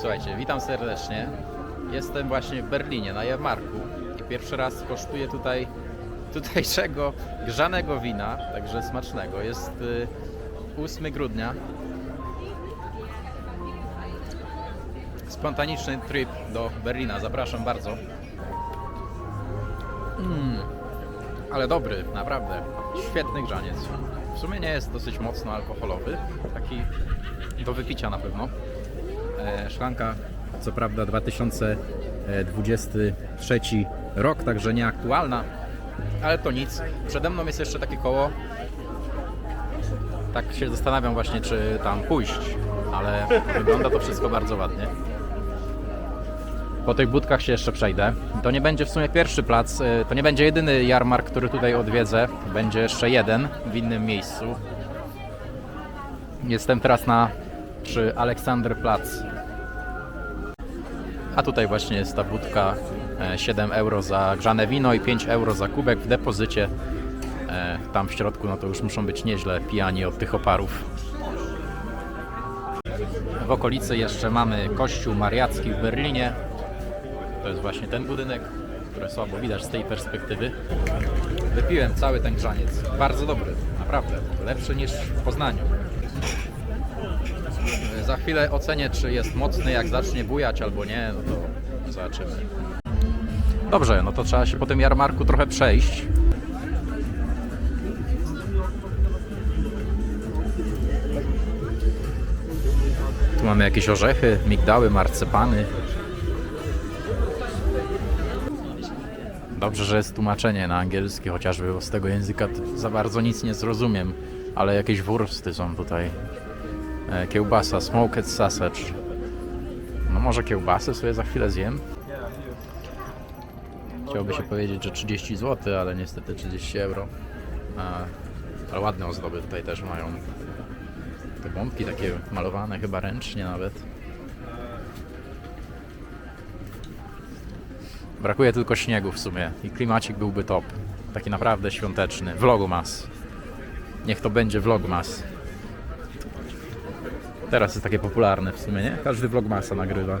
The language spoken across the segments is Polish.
Słuchajcie, witam serdecznie. Jestem właśnie w Berlinie na jarmarku i pierwszy raz kosztuję tutaj tutejszego grzanego wina, także smacznego. Jest y, 8 grudnia. Spontaniczny trip do Berlina. Zapraszam bardzo. Mm, ale dobry, naprawdę. Świetny grzaniec. W sumie nie jest dosyć mocno alkoholowy, taki do wypicia na pewno. E, Szklanka, co prawda 2023 rok, także nieaktualna, ale to nic. Przede mną jest jeszcze takie koło. Tak się zastanawiam właśnie, czy tam pójść, ale wygląda to wszystko bardzo ładnie. Po tych budkach się jeszcze przejdę. To nie będzie w sumie pierwszy plac, e, to nie będzie jedyny jarmark, który tutaj odwiedzę. Będzie jeszcze jeden w innym miejscu. Jestem teraz na przy Aleksanderplatz. A tutaj właśnie jest ta budka. e, 7 euro za grzane wino i 5 euro za kubek w depozycie. E, Tam w środku no to już muszą być nieźle pijani od tych oparów. W okolicy jeszcze mamy kościół mariacki w Berlinie. To jest właśnie ten budynek, który słabo widać z tej perspektywy. Wypiłem cały ten grzaniec. Bardzo dobry, naprawdę. Lepszy niż w Poznaniu. Za chwilę ocenię, czy jest mocny, jak zacznie bujać albo nie, no to zobaczymy. Dobrze, no to trzeba się po tym jarmarku trochę przejść. Tu mamy jakieś orzechy, migdały, marcepany. Dobrze, że jest tłumaczenie na angielski, chociażby bo z tego języka za bardzo nic nie zrozumiem, ale jakieś wursty są tutaj. E, Kiełbasa, smoked sausage. No może kiełbasę sobie za chwilę zjem. Chciałoby się powiedzieć, że 30 zł, ale niestety 30 euro. Ale ładne ozdoby tutaj też mają. Te bombki takie malowane chyba ręcznie nawet. Brakuje tylko śniegu w sumie i klimacik byłby top. Taki naprawdę świąteczny. Vlogmas. Niech to będzie vlogmas. Teraz jest takie popularne w sumie, nie? Każdy vlogmasa nagrywa.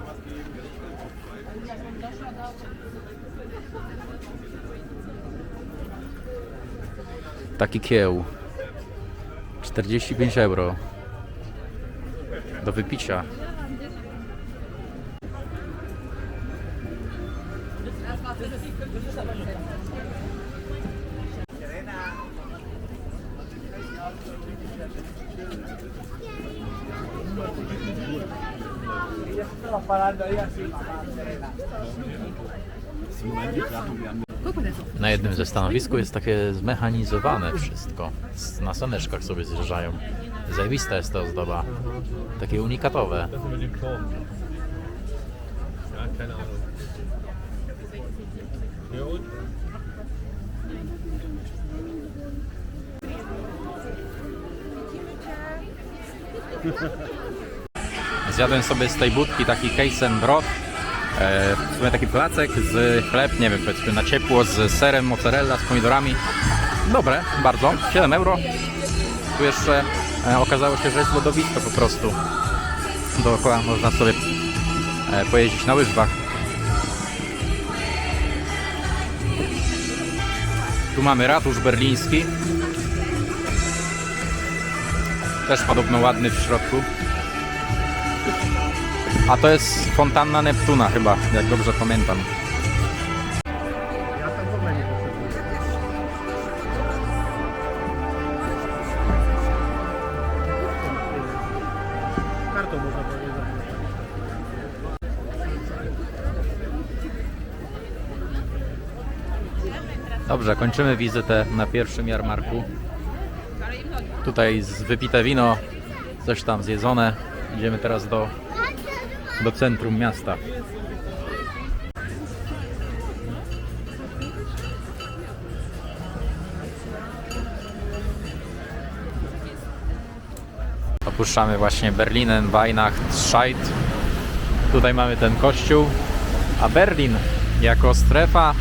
Taki kieł. 45 euro. Do wypicia. Na jednym ze stanowisku jest takie zmechanizowane wszystko. Na słoneczkach sobie zjeżdżają. Zajebista jest ta ozdoba. Takie unikatowe. Das über den Zjadłem sobie z tej budki taki Keisenbrot. E, w sumie taki placek z chleb, nie wiem, powiedzmy na ciepło, z serem mozzarella, z pomidorami. Dobre, bardzo. 7 euro. Tu jeszcze e, okazało się, że jest lodowisko po prostu. Dookoła można sobie e, pojeździć na łyżwach. Tu mamy ratusz berliński. Też podobno ładny w środku. A to jest fontanna Neptuna chyba, jak dobrze pamiętam. Dobrze, kończymy wizytę na pierwszym jarmarku. Tutaj wypite wino, coś tam zjedzone. Idziemy teraz do, do centrum miasta. Opuszczamy właśnie Berlinen, Weihnachtszeit. Tutaj mamy ten kościół, a Berlin jako strefa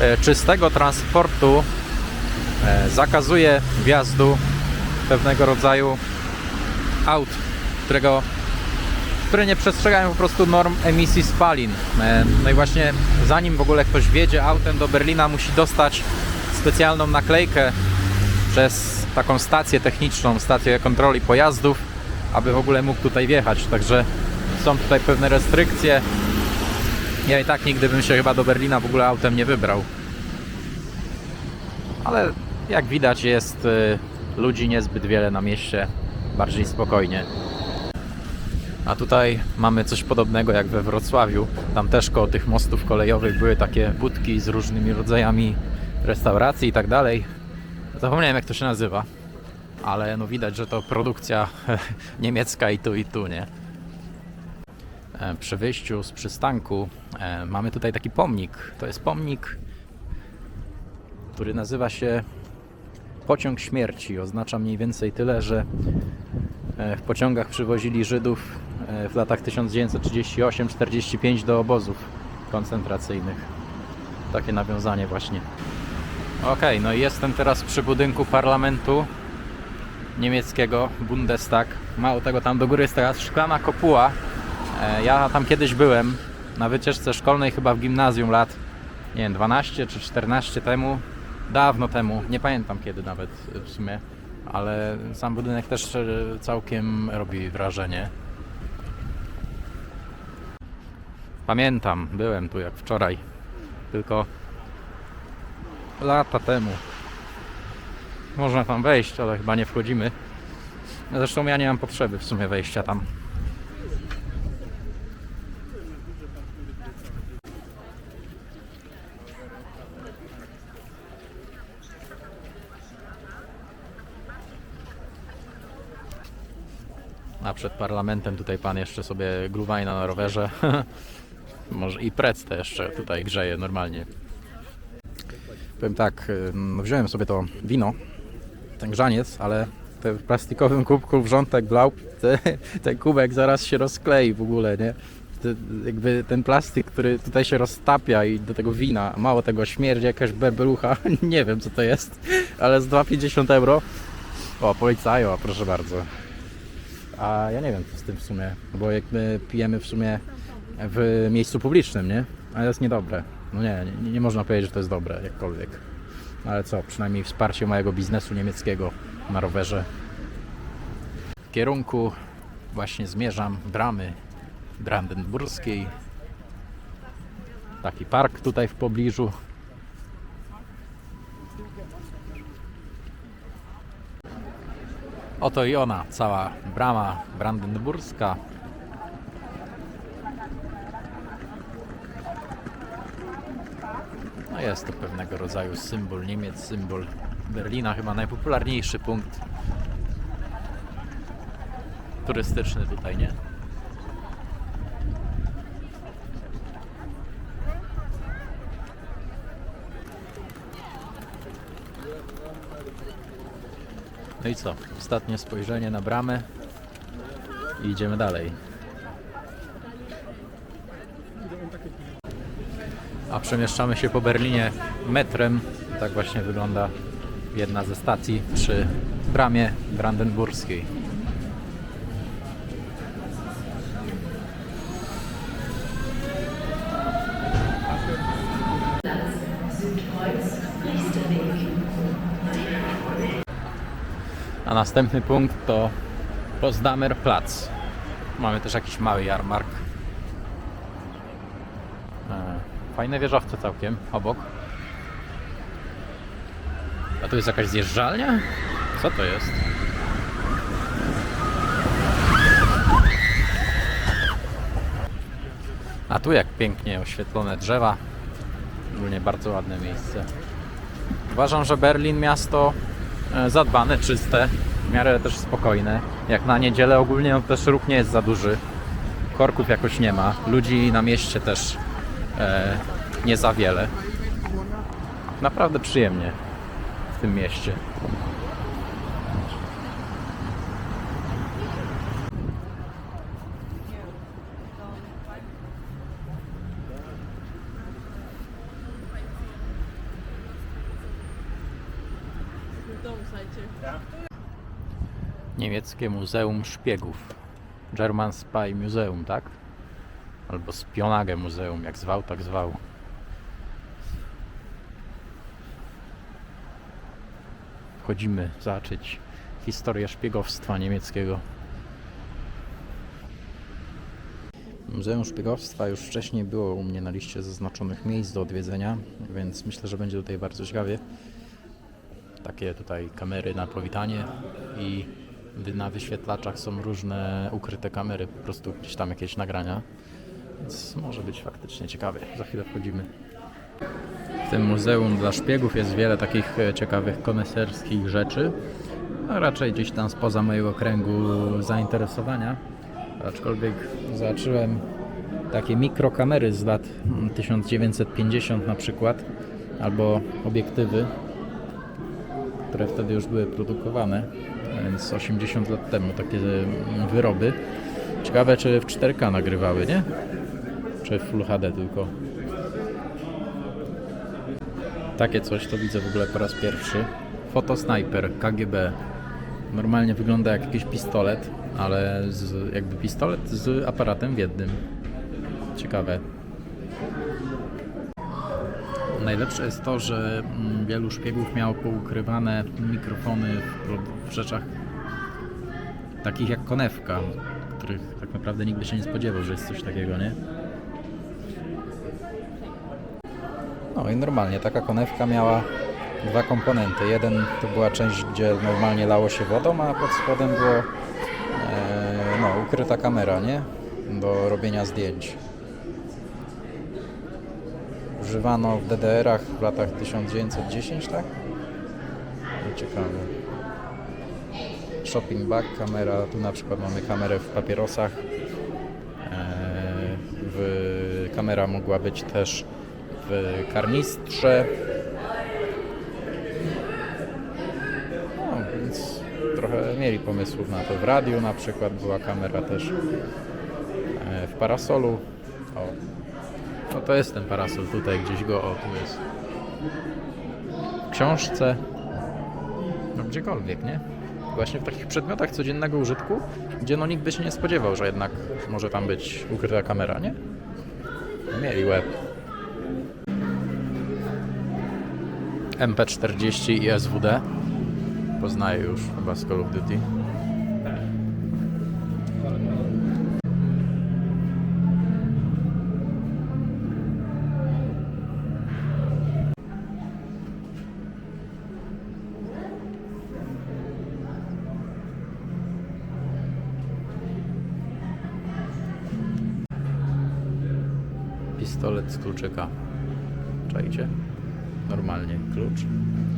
e, czystego transportu e, zakazuje wjazdu pewnego rodzaju aut, którego które nie przestrzegają po prostu norm emisji spalin. E, No i właśnie zanim w ogóle ktoś wjedzie autem do Berlina, musi dostać specjalną naklejkę przez taką stację techniczną, stację kontroli pojazdów, aby w ogóle mógł tutaj wjechać. Także są tutaj pewne restrykcje. Ja i tak nigdy bym się chyba do Berlina w ogóle autem nie wybrał. Ale jak widać jest y, ludzi niezbyt wiele na mieście, bardziej spokojnie. A tutaj mamy coś podobnego jak we Wrocławiu. Tam też koło tych mostów kolejowych były takie budki z różnymi rodzajami restauracji i tak dalej. Zapomniałem jak to się nazywa, ale no widać, że to produkcja niemiecka i tu i tu, nie? E, Przy wyjściu z przystanku e, mamy tutaj taki pomnik. To jest pomnik, który nazywa się Pociąg Śmierci. Oznacza mniej więcej tyle, że e, w pociągach przywozili Żydów w latach 1938-45 do obozów koncentracyjnych. Takie nawiązanie właśnie. Okej, no i jestem teraz przy budynku parlamentu niemieckiego, Bundestag. Mało tego, tam do góry jest teraz szklana kopuła. E, Ja tam kiedyś byłem na wycieczce szkolnej, chyba w gimnazjum lat, nie wiem, 12 czy 14 temu. Dawno temu, nie pamiętam kiedy nawet w sumie, ale sam budynek też e, całkiem robi wrażenie. Pamiętam, byłem tu jak wczoraj, tylko lata temu. Można tam wejść, ale chyba nie wchodzimy. Zresztą ja nie mam potrzeby w sumie wejścia tam. A przed parlamentem tutaj pan jeszcze sobie gluwajna na rowerze. Może i precte jeszcze tutaj grzeje normalnie. Powiem tak, wziąłem sobie to wino, ten grzaniec, ale te w plastikowym kubku wrzątek blał, te, ten kubek zaraz się rozklei w ogóle, nie? Te, jakby ten plastik, który tutaj się roztapia i do tego wina, mało tego śmierdzi jakaś bebelucha, nie wiem co to jest, ale z 2,50 euro. O, policajo, proszę bardzo. A ja nie wiem co z tym w sumie, bo jak my pijemy w sumie w miejscu publicznym, nie? Ale to jest niedobre. No nie, nie, nie można powiedzieć, że to jest dobre, jakkolwiek. Ale co, przynajmniej wsparcie mojego biznesu niemieckiego na rowerze. W kierunku właśnie zmierzam bramy brandenburskiej. Taki park tutaj w pobliżu. Oto i ona, cała brama brandenburska. Jest to pewnego rodzaju symbol Niemiec, symbol Berlina, chyba najpopularniejszy punkt turystyczny tutaj, nie? No i co? Ostatnie spojrzenie na bramę i idziemy dalej. A przemieszczamy się po Berlinie metrem. Tak właśnie wygląda jedna ze stacji przy bramie brandenburskiej. A następny punkt to Potsdamer Platz. Mamy też jakiś mały jarmark. E, Fajne wieżowce całkiem obok. A tu jest jakaś zjeżdżalnia? Co to jest? A tu jak pięknie oświetlone drzewa. Ogólnie bardzo ładne miejsce. Uważam, że Berlin miasto e, zadbane, czyste, w miarę też spokojne. Jak na niedzielę ogólnie no też ruch nie jest za duży. Korków jakoś nie ma. Ludzi na mieście też nie za wiele. Naprawdę przyjemnie w tym mieście. Niemieckie Muzeum Szpiegów. German Spy Museum, tak? Albo Spionage Muzeum, jak zwał, tak zwał. Wchodzimy zobaczyć historię szpiegowstwa niemieckiego. Muzeum Szpiegowstwa już wcześniej było u mnie na liście zaznaczonych miejsc do odwiedzenia, więc myślę, że będzie tutaj bardzo ciekawie. Takie tutaj kamery na powitanie i na wyświetlaczach są różne ukryte kamery, po prostu gdzieś tam jakieś nagrania. Więc może być faktycznie ciekawie. Za chwilę wchodzimy. W tym muzeum dla szpiegów jest wiele takich e, ciekawych koneserskich rzeczy. A raczej gdzieś tam spoza mojego kręgu zainteresowania. Aczkolwiek zobaczyłem takie mikrokamery z lat mm, 1950 na przykład, albo obiektywy, które wtedy już były produkowane, więc 80 lat temu takie mm, wyroby. Ciekawe, czy w 4K nagrywały, nie? W Full HD tylko. Takie coś to widzę w ogóle po raz pierwszy. Fotosniper KGB. Normalnie wygląda jak jakiś pistolet, ale z, jakby pistolet z aparatem w jednym. Ciekawe. Najlepsze jest to, że mm, wielu szpiegów miało poukrywane mikrofony w, w rzeczach takich jak konewka, których tak naprawdę nikt by się nie spodziewał, że jest coś takiego, nie? No i normalnie taka konewka miała dwa komponenty. Jeden to była część, gdzie normalnie lało się wodą, a pod spodem było e, no, ukryta kamera, nie? Do robienia zdjęć. Używano w DDR-ach w latach 1910, tak? No, ciekawe. Shopping bag, kamera, tu na przykład mamy kamerę w papierosach. E, w, kamera mogła być też w karnistrze. No, więc trochę mieli pomysłów na to. W radiu na przykład była kamera też. E, W parasolu. O. No to jest ten parasol tutaj gdzieś go, o tu jest. W książce. No gdziekolwiek, nie? Właśnie w takich przedmiotach codziennego użytku, gdzie no nikt by się nie spodziewał, że jednak może tam być ukryta kamera, nie? Mieli łeb. MP40 i SWD. Poznaję już chyba z Call of Duty. Pistolet z kluczyka. Czajcie? Klucz,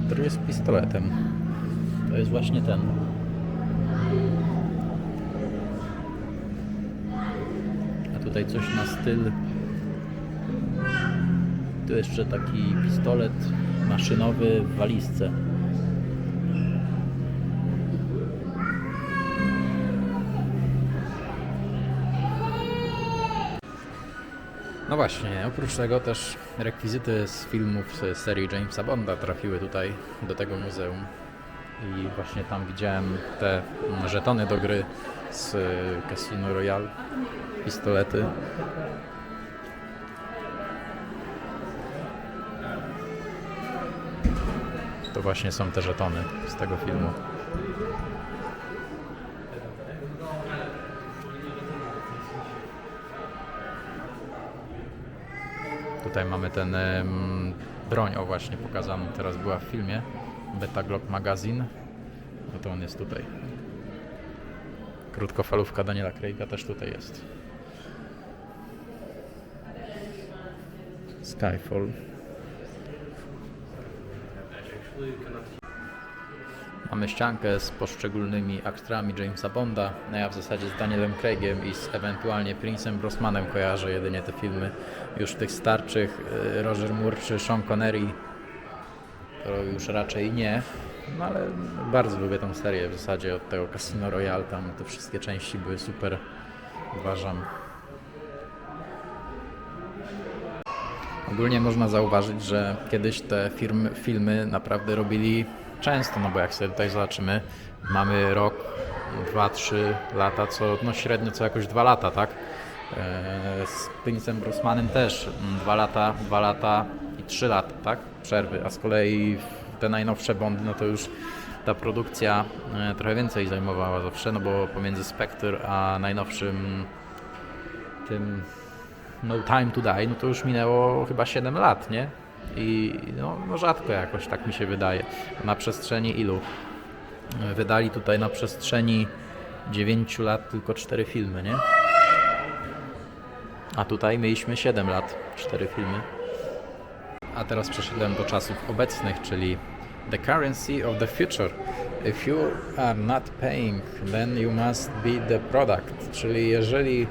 który jest pistoletem. To jest właśnie ten. A tutaj coś na styl. Tu jeszcze taki pistolet maszynowy w walizce. No właśnie, oprócz tego też rekwizyty z filmów z serii Jamesa Bonda trafiły tutaj do tego muzeum. I właśnie tam widziałem te żetony do gry z Casino Royale, pistolety. To właśnie są te żetony z tego filmu. Tutaj mamy ten em, broń, o właśnie pokazaną, teraz była w filmie. Beta Glock Magazine. No to on jest tutaj. Krótkofalówka Daniela Craig'a też tutaj jest. Skyfall. Mamy ściankę z poszczególnymi aktorami Jamesa Bonda. No ja w zasadzie z Danielem Craigiem i z ewentualnie Prince'em Brosmanem kojarzę jedynie te filmy już tych starszych. y, Roger Moore czy Sean Connery to już raczej nie. No ale bardzo lubię tą serię w zasadzie od tego Casino Royale. Tam te wszystkie części były super, uważam. Ogólnie można zauważyć, że kiedyś te firmy, filmy naprawdę robili często, no bo jak sobie tutaj zobaczymy, mamy rok 2-3 lata, co no średnio co jakoś 2 lata, tak? E, Z Prince'em Grossmanem też 2 lata, 2 lata i 3 lata, tak? Przerwy, a z kolei te najnowsze Bondy, no to już ta produkcja e, trochę więcej zajmowała zawsze, no bo pomiędzy Spectre a najnowszym tym No Time to Die, no to już minęło chyba 7 lat, nie? I no, no rzadko jakoś tak mi się wydaje. Na przestrzeni ilu? Wydali tutaj na przestrzeni 9 lat tylko 4 filmy, nie? A tutaj mieliśmy 7 lat, 4 filmy. A teraz przeszedłem do czasów obecnych, czyli the currency of the future. If you are not paying, then you must be the product. Czyli jeżeli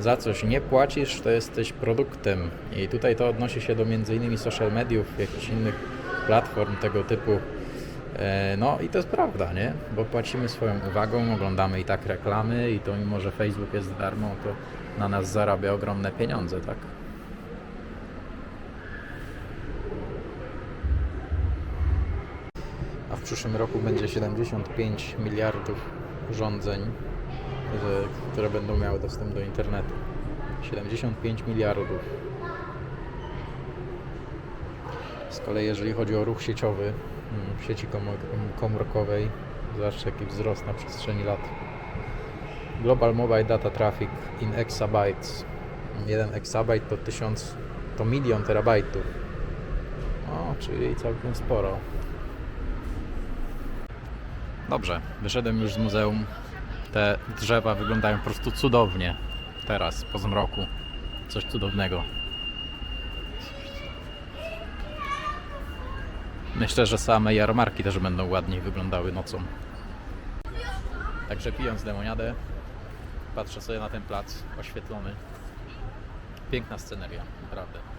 za coś nie płacisz, to jesteś produktem. I tutaj to odnosi się do m.in. social mediów, jakichś innych platform tego typu. E, No i to jest prawda, nie? Bo płacimy swoją uwagą, oglądamy i tak reklamy i to mimo, że Facebook jest darmo, to na nas zarabia ogromne pieniądze, tak? A w przyszłym roku będzie 75 miliardów urządzeń, że- które będą miały dostęp do internetu. 75 miliardów. Z kolei jeżeli chodzi o ruch sieciowy mm, w sieci komórkowej, zobaczcie jaki wzrost na przestrzeni lat. Global Mobile Data Traffic in exabytes. 1 exabyte to 1000, to milion terabajtów. O, czyli całkiem sporo. Dobrze, wyszedłem już z muzeum. Te drzewa wyglądają po prostu cudownie teraz, po zmroku. Coś cudownego. Myślę, że same jarmarki też będą ładniej wyglądały nocą. Także pijąc lemoniadę, patrzę sobie na ten plac oświetlony. Piękna sceneria, naprawdę.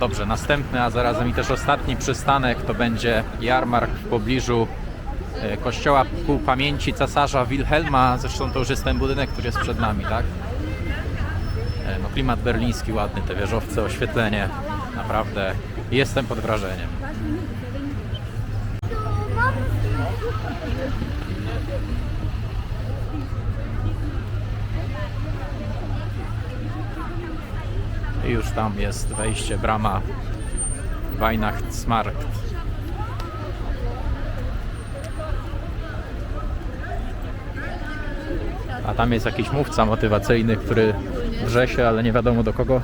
Dobrze, następny, a zarazem i też ostatni przystanek to będzie jarmark w pobliżu e, kościoła ku pamięci cesarza Wilhelma. Zresztą to już jest ten budynek, który jest przed nami, tak? E, No klimat berliński ładny, te wieżowce, oświetlenie. Naprawdę jestem pod wrażeniem. I już tam jest wejście, brama Weihnachtsmarkt. A tam jest jakiś mówca motywacyjny, który wrze się, ale nie wiadomo do kogo.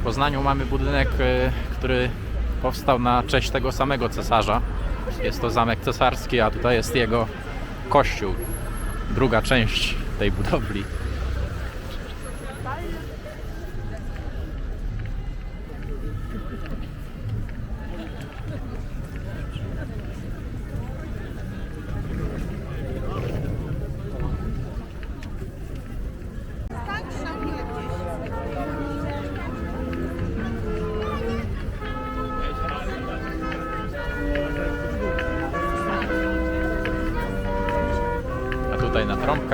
W Poznaniu mamy budynek, y, który powstał na cześć tego samego cesarza. Jest to zamek cesarski, a tutaj jest jego kościół. Druga część tej budowli.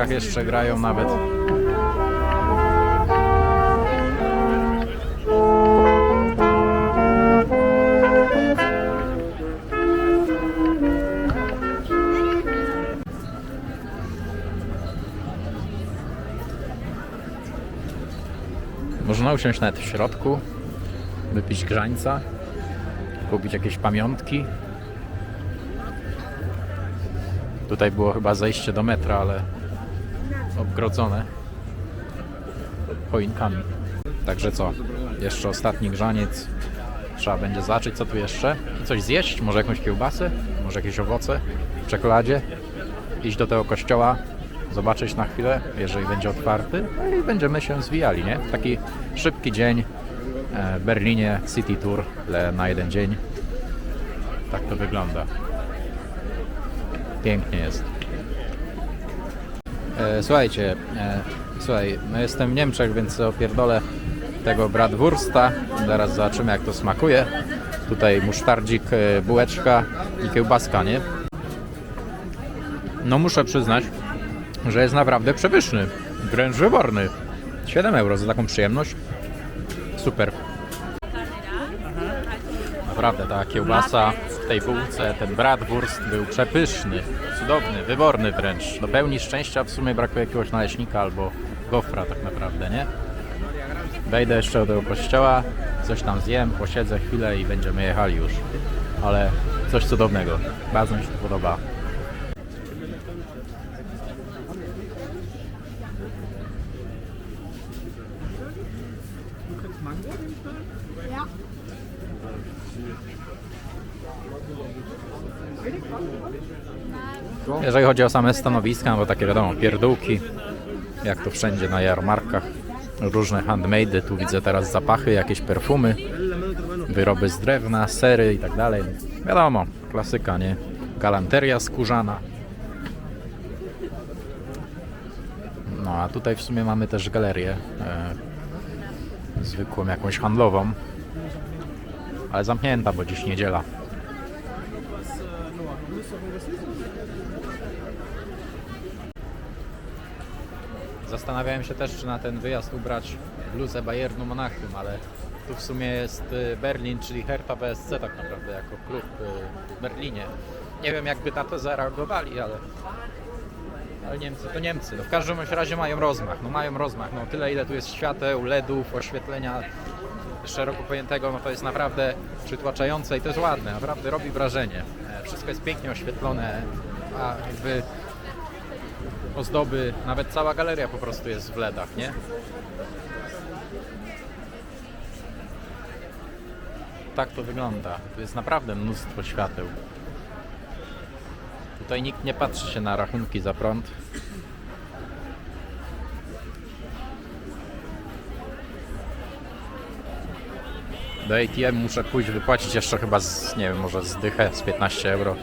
Trąbkach jeszcze grają nawet. Można usiąść nawet w środku, wypić grzańca, kupić jakieś pamiątki. Tutaj było chyba zejście do metra, ale obgrodzone choinkami. Także co? Jeszcze ostatni grzaniec. Trzeba będzie zobaczyć, co tu jeszcze. I coś zjeść, może jakąś kiełbasę, może jakieś owoce w czekoladzie. Iść do tego kościoła, zobaczyć na chwilę, jeżeli będzie otwarty. No i będziemy się zwijali, nie? Taki szybki dzień e, w Berlinie, City Tour na jeden dzień. Tak to wygląda. Pięknie jest. E, słuchajcie, e, słuchaj, no jestem w Niemczech, więc opierdolę tego bratwursta. Zaraz zobaczymy jak to smakuje. Tutaj musztardzik, e, bułeczka i kiełbaska, nie? No muszę przyznać, że jest naprawdę przepyszny, wręcz wyborny. 7 euro za taką przyjemność. Super. Naprawdę ta kiełbasa tej bułce, ten bratwurst był przepyszny, cudowny, wyborny wręcz. Do pełni szczęścia w sumie brakuje jakiegoś naleśnika albo gofra tak naprawdę, nie? Wejdę jeszcze do tego kościoła, coś tam zjem, posiedzę chwilę i będziemy jechali już. Ale coś cudownego. Bardzo mi się podoba. Jeżeli chodzi o same stanowiska, no bo takie wiadomo, pierdółki, jak to wszędzie na jarmarkach, różne handmade, tu widzę teraz zapachy, jakieś perfumy, wyroby z drewna, sery i tak dalej. Wiadomo, klasyka, nie? Galanteria skórzana. No a tutaj w sumie mamy też galerię, e, zwykłą jakąś handlową, ale zamknięta, bo dziś niedziela. Zastanawiałem się też, czy na ten wyjazd ubrać bluzę Bayernu Monachium, ale tu w sumie jest y, Berlin, czyli Hertha BSC tak naprawdę jako klub y, w Berlinie. Nie wiem jakby na to zareagowali, ale, ale Niemcy to Niemcy. No w każdym razie mają rozmach, no mają rozmach. No tyle ile tu jest świateł, LEDów, oświetlenia szeroko pojętego, no to jest naprawdę przytłaczające i to jest ładne, naprawdę robi wrażenie. E, Wszystko jest pięknie oświetlone, a jakby ozdoby, nawet cała galeria po prostu jest w LEDach, nie? Tak to wygląda. Tu jest naprawdę mnóstwo świateł. Tutaj nikt nie patrzy się na rachunki za prąd. Do ATM muszę pójść wypłacić jeszcze chyba z, nie wiem, może z dychę, z 15 euro.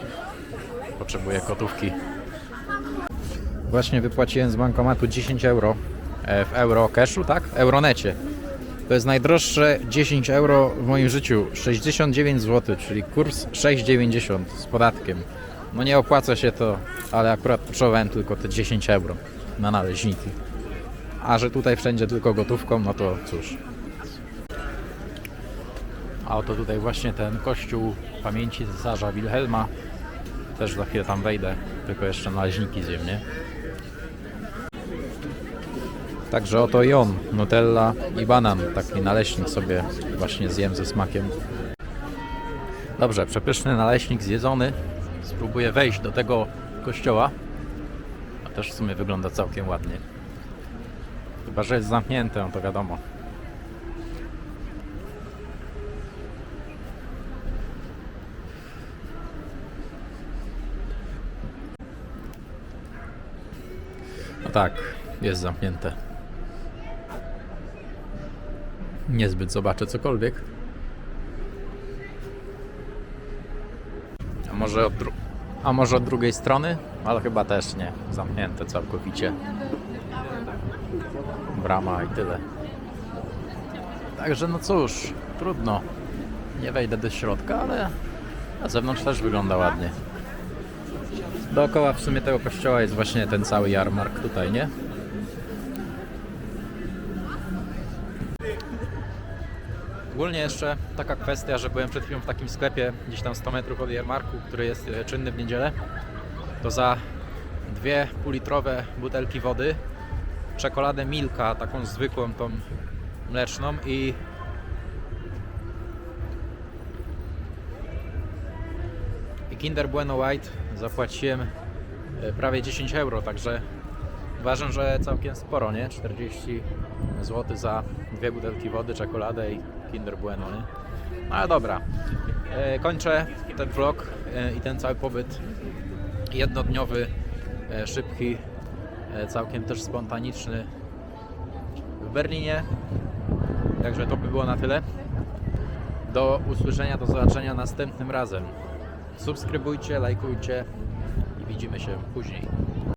Potrzebuję gotówki. Właśnie wypłaciłem z bankomatu 10 euro e, w euro cashu, tak? W Euronecie. To jest najdroższe 10 euro w moim życiu. 69 zł, czyli kurs 6,90 z podatkiem. No nie opłaca się to, ale akurat potrzebowałem tylko te 10 euro na naleśniki. A że tutaj wszędzie tylko gotówką, no to cóż. A oto tutaj właśnie ten kościół pamięci cesarza Wilhelma. Też za chwilę tam wejdę, tylko jeszcze naleśniki zjem, nie? Także oto i on, Nutella i banan, taki naleśnik sobie właśnie zjem ze smakiem. Dobrze, przepyszny naleśnik zjedzony. Spróbuję wejść do tego kościoła. A też w sumie wygląda całkiem ładnie. Chyba, że jest zamknięte, no to wiadomo. No tak, jest zamknięte. Niezbyt zobaczę cokolwiek. A może od, a może od drugiej strony? Ale chyba też nie. Zamknięte całkowicie. Brama i tyle. Także no cóż, trudno. Nie wejdę do środka, ale na zewnątrz też wygląda ładnie. Dookoła w sumie tego kościoła jest właśnie ten cały jarmark tutaj, nie? Ogólnie jeszcze taka kwestia, że byłem przed chwilą w takim sklepie gdzieś tam 100 metrów od jarmarku, który jest e, czynny w niedzielę. To za dwie półlitrowe butelki wody, czekoladę Milka, taką zwykłą, tą mleczną i Kinder Bueno White zapłaciłem e, prawie 10 euro, także uważam, że całkiem sporo, nie? 40 zł za dwie butelki wody, czekoladę i Kinder Bueno, nie? No ale dobra, E, kończę ten vlog e, i ten cały pobyt jednodniowy, e, szybki, całkiem też spontaniczny w Berlinie. Także to by było na tyle. Do usłyszenia, do zobaczenia następnym razem. Subskrybujcie, lajkujcie i widzimy się później.